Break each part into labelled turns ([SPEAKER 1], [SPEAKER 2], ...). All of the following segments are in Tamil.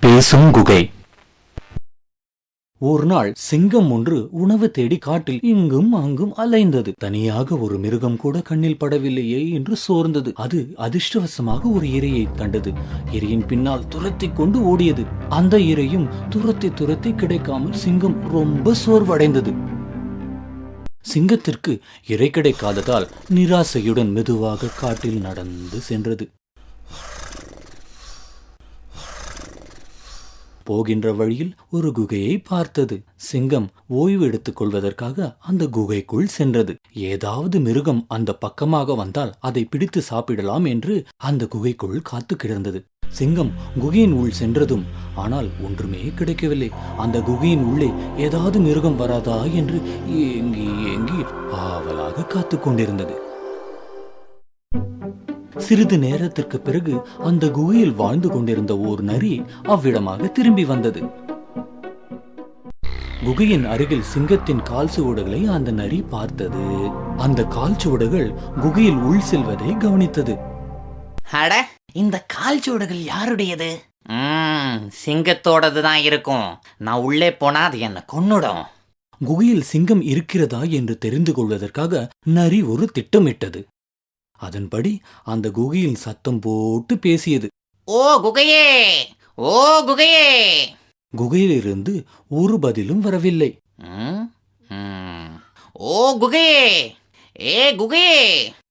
[SPEAKER 1] பேசும் குகை.
[SPEAKER 2] ஒரு நாள் சிங்கம் ஒன்று உணவு தேடி காட்டில் இங்கும் அங்கும் அலைந்தது. தனியாக ஒரு மிருகம் கூட கண்ணில் படவில்லையே என்று சோர்ந்தது. அது அதிர்ஷ்டவசமாக ஒரு இரையை கண்டது. இரையின் பின்னால் துரத்தி கொண்டு ஓடியது. அந்த இரையும் துரத்தி துரத்தி கிடைக்காமல் சிங்கம் ரொம்ப சோர்வடைந்தது. சிங்கத்திற்கு இரை கிடைக்காததால் நிராசையுடன் மெதுவாக காட்டில் நடந்து சென்றது. போகின்ற வழியில் ஒரு குகையை பார்த்தது. சிங்கம் ஓய்வு எடுத்துக் கொள்வதற்காக அந்த குகைக்குள் சென்றது. ஏதாவது மிருகம் அந்த பக்கமாக வந்தால் அதை பிடித்து சாப்பிடலாம் என்று அந்த குகைக்குள் காத்து கிடந்தது. சிங்கம் குகையின் உள் சென்றதும் ஆனால் ஒன்றுமே கிடைக்கவில்லை. அந்த குகையின் உள்ளே ஏதாவது மிருகம் வராதா? என்று ஏங்கி ஏங்கி ஆவலாக காத்துக் கொண்டிருந்தது. சிறிது நேரத்திற்கு பிறகு அந்த குகையில் வாழ்ந்து கொண்டிருந்த ஓர் நரி அவ்விடமாக திரும்பி வந்தது. குகையின் அருகில் சிங்கத்தின் கால் சுவடுகளை அந்த நரி பார்த்தது. அந்த கால் சுவடுகள் குகையில் உள் செல்வதை கவனித்தது.
[SPEAKER 3] அட இந்த கால் சூடுகள் யாருடையது? சிங்கத்தோடது தான் இருக்கும். நான் உள்ளே போனா அது என்ன கொன்னுடும்.
[SPEAKER 2] குகையில் சிங்கம் இருக்கிறதா என்று தெரிந்து கொள்வதற்காக நரி ஒரு திட்டமிட்டது. அதன்படி அந்த குகையில் சத்தம் போட்டு பேசியது.
[SPEAKER 3] ஓ குகையே! ஓ குகையே!
[SPEAKER 2] குகையிலிருந்து ஒரு பதிலும் வரவில்லை.
[SPEAKER 3] ஓ குகையே! ஏ குகையே!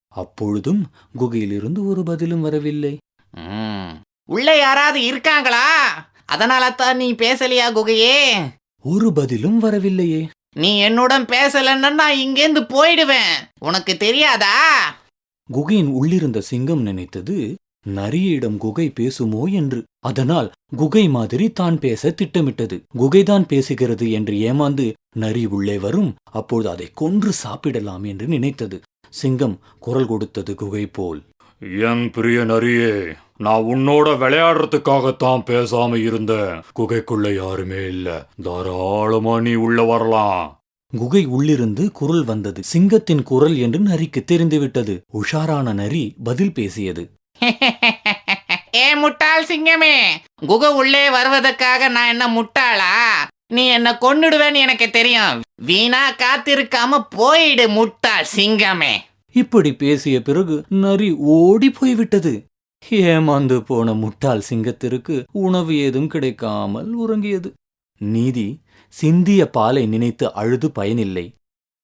[SPEAKER 2] அப்பொழுதும் குகையிலிருந்து ஒரு பதிலும் வரவில்லை.
[SPEAKER 3] ம். உள்ள யாராவது இருக்காங்களா? அதனால தான் நீ பேசலையா குகையே?
[SPEAKER 2] ஒரு பதிலும் வரவில்லையே.
[SPEAKER 3] நீ என்னுடன் பேசலன்னா நான் இங்கேருந்து போயிடுவேன். உனக்கு தெரியாதா?
[SPEAKER 2] குகையின் உள்ளிருந்த சிங்கம் நினைத்தது நரியிடம் குகை பேசுமோ என்று. அதனால் குகை மாதிரி தான் பேச திட்டமிட்டது. குகைதான் பேசுகிறது என்று ஏமாந்து நரி உள்ளே வரும் அப்பொழுது அதை கொன்று சாப்பிடலாம் என்று நினைத்தது. சிங்கம் குரல் கொடுத்தது குகை போல்
[SPEAKER 1] என் பிரிய நரியே நான் உன்னோட விளையாடுறதுக்காகத்தான் பேசாம இருந்தேன் குகைக்குள்ள யாருமே இல்ல. தாராளமா நீ உள்ள வரலாம்.
[SPEAKER 2] குகை உள்ளிருந்து குரல் வந்தது. சிங்கத்தின் குரல் என்று நரிக்கு தெரிந்துவிட்டது. உஷாரான நரி பதில் பேசியது.
[SPEAKER 3] ஏ முட்டாள் சிங்கமே குகை உள்ளே வருவதற்காக நான் என்ன முட்டாளா? நீ என்ன கொன்னுடுவேன்னு எனக்கு தெரியும். வீணா காத்திருக்காம போயிடு முட்டாள் சிங்கமே.
[SPEAKER 2] இப்படி பேசிய பிறகு நரி ஓடி போய்விட்டது. ஏமாந்து போன முட்டாள் சிங்கத்திற்கு உணவு ஏதும் கிடைக்காமல் உறங்கியது. நீதி சிந்திய பாலை நினைத்து அழுது பயனில்லை.